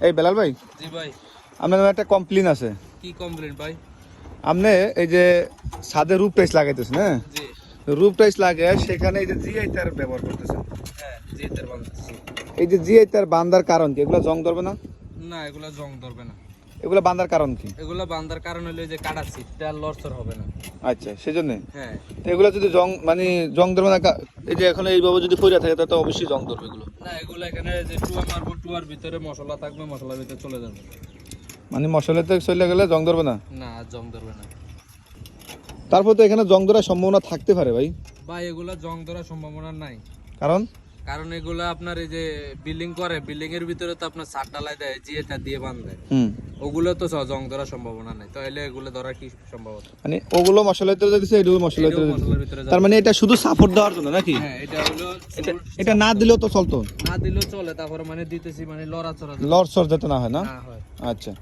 এই বেলাল ভাই? জি ভাই। আপনার একটা কমপ্লেন আছে। কি কমপ্লেন ভাই? আপনি এই যে সাদে রুপ টাইস লাগাইতেছেন হ্যাঁ? রুপ টাইস লাগে সেখানে এই যে জি আই তার ব্যবহার করতেছেন। হ্যাঁ জি এই যে জিআই তার বান্দার কারণ কি? এগুলো জং ধরবে না? না এগুলো জং ধরবে না। এগুলো বান্দার কারণ কি? এগুলা বান্ধার কারণ হলো যে কাটা সিটটা লরচর হবে না। আচ্ছা সেজন্য? হ্যাঁ। তো এগুলো যদি জং মানে জং ধরবে না এই যে এখন এইভাবে যদি ফইরা থাকে তাহলে তো অবশ্যই জং ধরবে এগুলো। না এগুলো এখানে যে টুয়া মারবো টুয়ার ভিতরে মশলা থাকবে মশলার ভিতরে চলে যাবে। মানে মশলাতে চলে গেলে জং ধরবে না? না জং ধরবে না। তারপর তো এখানে জং ধরার সম্ভাবনা থাকতে পারে ভাই। ভাই এগুলা জং ধরার সম্ভাবনা নাই। কারণ? কারণ এগুলা আপনার এই যে বিল্ডিং করে বিল্ডিং এর ভিতরে তো আপনার সার ডালাই দেয় এটা দিয়ে বাঁধে। হুম। ওগুলো তো জং ধরার সম্ভাবনা নাই। তাহলে এগুলো ধরার কি সম্ভাবনা? মানে ওগুলো মশলাতে দিচ্ছে এগুলো মশলাতে এটাও মশলার ভিতরে তার মানে এটা শুধু সাপোর্ট দেওয়ার জন্য নাকি? হ্যাঁ এটা হলো এটা না দিলেও তো চলতো। না দিলেও চলে তারপরে মানে দিতেছি মানে লড়াচড়া লড়চড় যাতে না হয় না হয়। আচ্ছা।